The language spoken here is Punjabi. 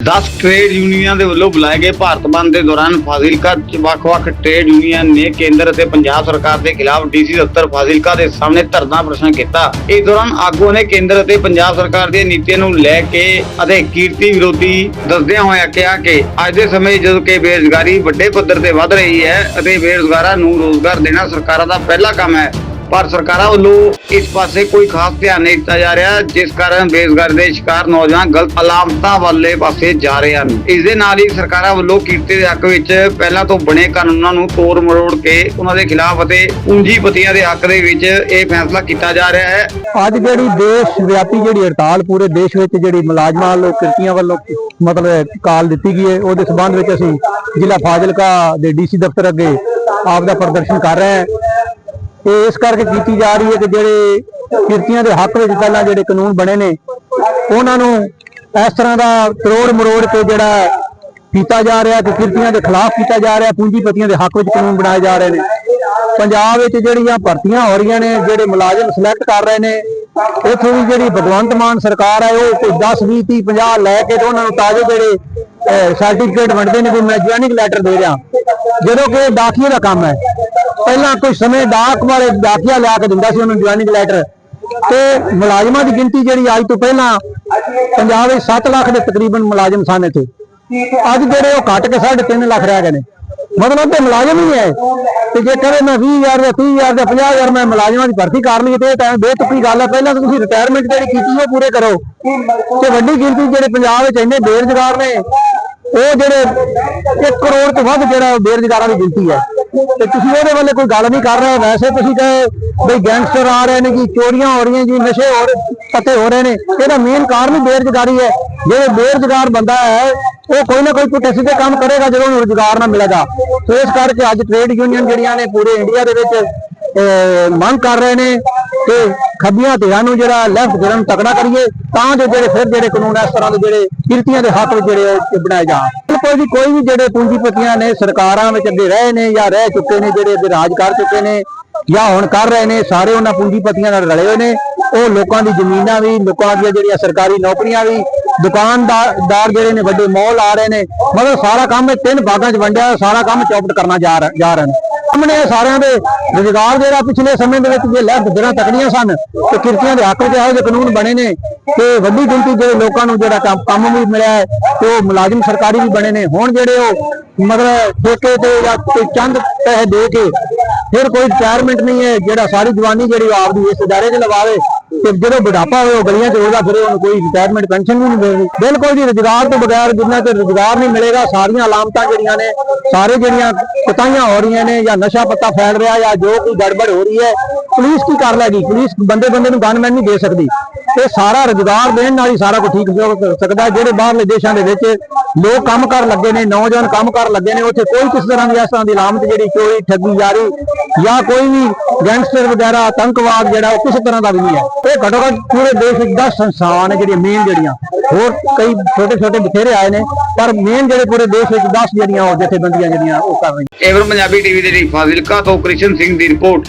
10 ਟ੍ਰੇਡ ਯੂਨੀਅਨਾਂ ਦੇ ਵੱਲੋਂ ਬੁਲਾਏ ਗਏ ਭਾਰਤ ਬੰਦ ਦੇ ਦੌਰਾਨ ਫਾਜ਼ਿਲਕਾ 'ਚ ਵੱਖ-ਵੱਖ ਟ੍ਰੇਡ ਯੂਨੀਅਨ ਨੇ ਕੇਂਦਰ ਅਤੇ ਪੰਜਾਬ ਸਰਕਾਰ ਦੇ ਖਿਲਾਫ ਡੀਸੀ ਦਫ਼ਤਰ ਫਾਜ਼ਿਲਕਾ ਦੇ ਸਾਹਮਣੇ ਧਰਨਾ ਪ੍ਰਦਰਸ਼ਨ ਕੀਤਾ। ਇਸ ਦੌਰਾਨ ਆਗੂਆਂ ਨੇ ਕੇਂਦਰ ਅਤੇ ਪੰਜਾਬ ਸਰਕਾਰ ਦੀਆਂ ਨੀਤੀਆਂ ਨੂੰ ਲੈ ਕੇ ਅਤੇ ਕੀਰਤੀ ਵਿਰੋਧੀ ਦੱਸਦਿਆਂ ਹੋਇਆ ਕਿਹਾ ਕਿ ਅੱਜ ਦੇ ਸਮੇਂ ਜਦੋਂ ਕਿ ਬੇਰੁਜ਼ਗਾਰੀ ਵੱਡੇ ਪੱਧਰ ਤੇ ਵੱਧ ਰਹੀ ਹੈ ਅਤੇ ਬੇਰੁਜ਼ਗਾਰਾਂ ਨੂੰ ਰੋਜ਼ਗਾਰ ਦੇਣਾ ਸਰਕਾਰਾਂ ਦਾ ਪਹਿਲਾ ਕੰਮ ਹੈ ਪਰ ਸਰਕਾਰਾਂ ਵੱਲੋਂ ਇਸ ਪਾਸੇ ਕੋਈ ਖਾਸ ਧਿਆਨ ਨਹੀਂ ਦਿੱਤਾ ਜਾ ਰਿਹਾ, ਜਿਸ ਕਾਰਨ ਬੇਰੁਜ਼ਗਾਰੀ ਦੇ ਸ਼ਿਕਾਰ ਨੌਜਵਾਨ ਗਲਤ ਅਲਾਮਤਾਂ ਵਾਲੇ ਪਾਸੇ ਜਾ ਰਹੇ ਹਨ। ਇਸ ਦੇ ਨਾਲ ਹੀ ਸਰਕਾਰਾਂ ਵੱਲੋਂ ਕਿਰਤੀ ਦੇ ਹੱਕ ਵਿੱਚ ਪਹਿਲਾਂ ਤੋਂ ਬਣੇ ਕਾਨੂੰਨਾਂ ਨੂੰ ਤੋੜ ਮਰੋੜ ਕੇ ਉਹਨਾਂ ਦੇ ਖਿਲਾਫ ਅਤੇ ਪੂੰਜੀਪਤੀਆਂ ਦੇ ਹੱਕ ਦੇ ਵਿੱਚ ਇਹ ਫੈਸਲਾ ਕੀਤਾ ਜਾ ਰਿਹਾ ਹੈ। ਅੱਜ ਜਿਹੜੀ ਦੇਸ਼ ਵਿਆਪੀ ਜਿਹੜੀ ਹੜਤਾਲ ਪੂਰੇ ਦੇਸ਼ ਵਿੱਚ ਜਿਹੜੀ ਮੁਲਾਜ਼ਮਾਂ ਵੱਲੋਂ, ਕਿਰਤੀਆਂ ਵੱਲੋਂ ਮਤਲਬ ਕਾਲ ਦਿੱਤੀ ਗਈ ਹੈ, ਉਹਦੇ ਸਬੰਧ ਵਿੱਚ ਅਸੀਂ ਜ਼ਿਲ੍ਹਾ ਫਾਜ਼ਿਲਕਾ ਦੇ ਡੀਸੀ ਦਫ਼ਤਰ ਅੱਗੇ ਆਪ ਦਾ ਪ੍ਰਦਰਸ਼ਨ ਕਰ ਰਹੇ ਹਾਂ। ਤੇ ਇਸ ਕਰਕੇ ਕੀਤੀ ਜਾ ਰਹੀ ਹੈ ਕਿ ਜਿਹੜੇ ਕਿਰਤੀਆਂ ਦੇ ਹੱਕ ਵਿੱਚ ਪਹਿਲਾਂ ਜਿਹੜੇ ਕਾਨੂੰਨ ਬਣੇ ਨੇ, ਉਹਨਾਂ ਨੂੰ ਇਸ ਤਰ੍ਹਾਂ ਦਾ ਕਰੋੜ ਮਰੋੜ ਕੇ ਜਿਹੜਾ ਕੀਤਾ ਜਾ ਰਿਹਾ ਕਿ ਕਿਰਤੀਆਂ ਦੇ ਖਿਲਾਫ ਕੀਤਾ ਜਾ ਰਿਹਾ, ਪੂੰਜੀਪਤੀਆਂ ਦੇ ਹੱਕ ਵਿੱਚ ਕਾਨੂੰਨ ਬਣਾਏ ਜਾ ਰਹੇ ਨੇ। ਪੰਜਾਬ ਵਿੱਚ ਜਿਹੜੀਆਂ ਭਰਤੀਆਂ ਹੋ ਰਹੀਆਂ ਨੇ, ਜਿਹੜੇ ਮੁਲਾਜ਼ਮ ਸਿਲੈਕਟ ਕਰ ਰਹੇ ਨੇ ਇੱਥੋਂ ਦੀ ਜਿਹੜੀ ਭਗਵੰਤ ਮਾਨ ਸਰਕਾਰ ਹੈ, ਉਹ ਕੋਈ 10 20 30 50 ਲੈ ਕੇ ਤੇ ਉਹਨਾਂ ਨੂੰ ਤਾਜ਼ੇ ਜਿਹੜੇ ਸਰਟੀਫਿਕੇਟ ਵੰਡਦੇ ਨੇ ਵੀ ਮੈਂ ਜੁਆਇਨਿੰਗ ਲੈਟਰ ਦੇ ਰਿਹਾ। ਜਦੋਂ ਕਿ ਇਹ ਦਾ ਕੰਮ ਹੈ। ਪਹਿਲਾਂ ਕੁਝ ਸਮੇਂ ਡਾਕ ਵਾਲੇ ਡਾਕੀਆ ਲਿਆ ਕੇ ਦਿੰਦਾ ਸੀ ਉਹਨਾਂ ਨੂੰ ਜੁਆਇਨਿੰਗ ਲੈਟਰ। ਤੇ ਮੁਲਾਜ਼ਮਾਂ ਦੀ ਗਿਣਤੀ ਜਿਹੜੀ ਅੱਜ ਤੋਂ ਪਹਿਲਾਂ ਪੰਜਾਬ ਵਿੱਚ 7 ਲੱਖ ਦੇ ਤਕਰੀਬਨ ਮੁਲਾਜ਼ਮ ਸਨ ਇੱਥੇ। ਅੱਜ ਜਿਹੜੇ ਉਹ ਘਟ ਕੇ 3.5 ਲੱਖ ਰਹਿ ਗਏ ਨੇ। ਮਤਲਬ ਤੇ ਮੁਲਾਜ਼ਮ ਹੀ ਹੈ। ਤੇ ਜੇ ਕਰੇ ਮੈਂ 20000 ਜਾਂ 30000 ਜਾਂ 50000 ਮੈਂ ਮੁਲਾਜ਼ਮਾਂ ਦੀ ਭਰਤੀ ਕਰ ਲਈ ਤੇ ਇਹ ਤਾਂ ਬੇਤੁਕੀ ਗੱਲ ਹੈ। ਪਹਿਲਾਂ ਤਾਂ ਤੁਸੀਂ ਰਿਟਾਇਰਮੈਂਟ ਜਿਹੜੀ ਕੀਤੀ ਉਹ ਪੂਰੇ ਕਰੋ। ਤੇ ਵੱਡੀ ਗਿਣਤੀ ਜਿਹੜੇ ਪੰਜਾਬ ਵਿੱਚ ਇੰਨੇ ਬੇਰੁਜ਼ਗਾਰ ਨੇ, ਉਹ ਜਿਹੜੇ 1 ਕਰੋੜ ਤੋਂ ਵੱਧ ਜਿਹੜਾ ਬੇਰੁਜ਼ਗਾਰਾਂ ਦੀ ਗਿਣਤੀ ਹੈ। ਤੇ ਤੁਸੀਂ ਉਹਦੇ ਵੱਲੇ ਕੋਈ ਗੱਲ ਨਹੀਂ ਕਰ ਰਹੇ ਵੈਸੇ ਤੁਸੀਂ ਕਹੇ ਬਈ ਗੈਂਗਸਟਰ ਆ ਰਹੇ ਨੇ ਜੀ ਚੋਰੀਆਂ ਹੋ ਰਹੀਆਂ ਜੀ ਨਸ਼ੇ ਹੋ ਰਹੇ ਹੋ ਰਹੇ ਨੇ ਇਹਦਾ ਮੇਨ ਕਾਰਨ ਹੀ ਬੇਰੁਜ਼ਗਾਰੀ ਹੈ। ਜਿਹੜੇ ਬੇਰੁਜ਼ਗਾਰ ਬੰਦਾ ਹੈ ਉਹ ਕੋਈ ਨਾ ਕੋਈ ਪੁੱਠੇ ਸਿੱਧੇ ਕੰਮ ਕਰੇਗਾ ਜਦੋਂ ਉਹਨੂੰ ਰੁਜ਼ਗਾਰ ਨਾ ਮਿਲੇਗਾ। ਸੋ ਇਸ ਕਰਕੇ ਅੱਜ ਟ੍ਰੇਡ ਯੂਨੀਅਨ ਜਿਹੜੀਆਂ ਨੇ ਪੂਰੇ ਇੰਡੀਆ ਦੇ ਵਿੱਚ ਅਹ, ਮੰਗ ਕਰ ਰਹੇ ਨੇ ਕਿ ਖੱਬੀਆਂ ਧਿਰਾਂ ਨੂੰ ਜਿਹੜਾ ਲੈਫਟ ਧਿਰਾਂ ਨੂੰ ਤਕੜਾ ਕਰੀਏ ਤਾਂ ਜੋ ਜਿਹੜੇ ਫਿਰ ਜਿਹੜੇ ਕਾਨੂੰਨ ਇਸ ਤਰ੍ਹਾਂ ਦੇ ਜਿਹੜੇ ਕਿਰਤੀਆਂ ਦੇ ਹੱਕ ਵਿੱਚ ਜਿਹੜੇ ਉਹ ਬਣਾਏ ਜਾਣ। ਕੋਈ ਵੀ ਕੋਈ ਵੀ ਜਿਹੜੇ ਪੂੰਜੀਪਤੀਆਂ ਨੇ ਸਰਕਾਰਾਂ ਵਿੱਚ ਅੱਗੇ ਰਹੇ ਨੇ ਜਾਂ ਰਹਿ ਚੁੱਕੇ ਨੇ, ਜਿਹੜੇ ਅੱਗੇ ਰਾਜ ਕਰ ਚੁੱਕੇ ਨੇ ਜਾਂ ਹੁਣ ਕਰ ਰਹੇ ਨੇ, ਸਾਰੇ ਉਹਨਾਂ ਪੂੰਜੀਪਤੀਆਂ ਨਾਲ ਰਲੇ ਹੋਏ ਨੇ। ਉਹ ਲੋਕਾਂ ਦੀ ਜ਼ਮੀਨਾਂ ਵੀ, ਲੋਕਾਂ ਦੀਆਂ ਜਿਹੜੀਆਂ ਸਰਕਾਰੀ ਨੌਕਰੀਆਂ ਵੀ, ਦੁਕਾਨਦਾਰ ਦਾਰ ਜਿਹੜੇ ਨੇ, ਵੱਡੇ ਮੌਲ ਆ ਰਹੇ ਨੇ। ਮਤਲਬ ਸਾਰਾ ਕੰਮ ਇਹ ਤਿੰਨ ਭਾਗਾਂ 'ਚ ਵੰਡਿਆ, ਸਾਰਾ ਕੰਮ ਚੌਪਟ ਕਰਨਾ ਜਾ ਰਹੇ ਨੇ। ਸਾਹਮਣੇ ਸਾਰਿਆਂ ਦੇ। ਰੁਜ਼ਗਾਰ ਜਿਹੜਾ ਪਿਛਲੇ ਸਮੇਂ ਦੇ ਵਿੱਚ ਜੇ ਲੈਫਟ ਜਿਹੜਾ ਤਕੜੀਆਂ ਸਨ, ਤੇ ਕਿਰਤੀਆਂ ਦੇ ਹੱਕ ਵਿੱਚ ਇਹੋ ਜਿਹੇ ਕਾਨੂੰਨ ਬਣੇ ਨੇ, ਤੇ ਵੱਡੀ ਗਿਣਤੀ ਦੇ ਲੋਕਾਂ ਨੂੰ ਜਿਹੜਾ ਕੰਮ- ਕੰਮ ਵੀ ਮਿਲਿਆ ਹੈ, ਤੇ ਉਹ ਮੁਲਾਜ਼ਮ ਸਰਕਾਰੀ ਵੀ ਬਣੇ ਨੇ। ਹੁਣ ਜਿਹੜੇ ਉਹ ਮਤਲਬ ਠੇਕੇ ਤੇ ਜਾਂ ਕੋਈ ਚੰਦ ਪੈਸੇ ਦੇ ਕੇ, ਫਿਰ ਕੋਈ ਰਿਟਾਇਰਮੈਂਟ ਨਹੀਂ ਹੈ, ਜਿਹੜਾ ਸਾਰੀ ਜਵਾਨੀ ਜਿਹੜੀ ਉਹ ਆਪਦੀ ਇਸ ਇਦਾਰੇ 'ਚ ਲਵਾਵੇ ਤੇ ਜਦੋਂ ਬੁਢਾਪਾ ਹੋਵੇ ਉਹ ਗਲੀਆਂ 'ਚ ਰੋਦਾ ਫਿਰੇ, ਉਹਨੂੰ ਕੋਈ ਰਿਟਾਇਰਮੈਂਟ ਪੈਨਸ਼ਨ ਵੀ ਨਹੀਂ ਮਿਲਦੀ। ਬਿਲਕੁਲ ਜੀ, ਰੁਜ਼ਗਾਰ ਤੋਂ ਬਗੈਰ ਜਿੰਨਾ ਤੇ ਰੁਜ਼ਗਾਰ ਨਹੀਂ ਮਿਲੇਗਾ, ਸਾਰੀਆਂ ਅਲਾਮਤਾਂ ਜਿਹੜੀਆਂ ਨੇ, ਸਾਰੇ ਜਿਹੜੀਆਂ ਕੁਤਾਈਆਂ ਹੋ ਰਹੀਆਂ ਨੇ, ਜਾਂ ਨਸ਼ਾ ਪੱਤਾ ਫੈਲ ਰਿਹਾ, ਜਾਂ ਜੋ ਕੋਈ ਗੜਬੜ ਹੋ ਰਹੀ ਹੈ, ਪੁਲਿਸ ਕੀ ਕਰ ਲੈਗੀ? ਪੁਲਿਸ ਬੰਦੇ ਬੰਦੇ ਨੂੰ ਗਨਮੈਨ ਨਹੀਂ ਦੇ ਸਕਦੀ। ਇਹ ਸਾਰਾ ਰੁਜ਼ਗਾਰ ਦੇਣ ਨਾਲ ਹੀ ਸਾਰਾ ਕੁਝ ਠੀਕ ਹੋ ਸਕਦਾ ਜਿਹੜੇ ਬਾਹਰਲੇ ਦੇਸ਼ਾਂ ਦੇ ਵਿੱਚ ਲੋਕ ਕੰਮ ਕਰ ਲੱਗੇ ਨੇ, ਨੌਜਵਾਨ ਕੰਮ ਕਰ ਲੱਗੇ ਨੇ, ਉੱਥੇ ਕੋਈ ਕਿਸੇ ਤਰ੍ਹਾਂ ਦੀ ਇਸ ਤਰ੍ਹਾਂ ਦੀ ਲਾਮਤ ਜਿਹੜੀ ਚੋਰੀ, ਠੱਗੀ ਜਾਰੀ ਜਾਂ ਕੋਈ ਵੀ ਗੈਂਗਸਟਰ ਵਗੈਰਾ, ਆਤੰਕਵਾਦ ਜਿਹੜਾ ਉਹ ਕਿਸੇ ਤਰ੍ਹਾਂ ਦਾ ਵੀ ਨਹੀਂ ਹੈ। ਇਹ ਘੱਟੋ ਘੱਟ ਪੂਰੇ ਦੇਸ਼ ਵਿੱਚ 10 ਸੰਸਥਾਵਾਂ ਨੇ ਜਿਹੜੀਆਂ ਮੇਨ ਜਿਹੜੀਆਂ। ਹੋਰ ਕਈ ਛੋਟੇ ਛੋਟੇ ਬਥੇਰੇ ਆਏ ਨੇ, ਪਰ ਮੇਨ ਜਿਹੜੇ ਪੂਰੇ ਦੇਸ਼ ਵਿੱਚ 10 ਜਿਹੜੀਆਂ ਉਹ ਜਥੇਬੰਦੀਆਂ ਜਿਹੜੀਆਂ ਉਹ ਕਰ ਰਹੀਆਂ। ਏਵਰ ਪੰਜਾਬੀ ਟੀਵੀ ਦੇ ਲਈ ਫਾਜ਼ਿਲਕਾ ਤੋਂ ਕ੍ਰਿਸ਼ਨ ਸਿੰਘ ਦੀ ਰਿਪੋਰਟ।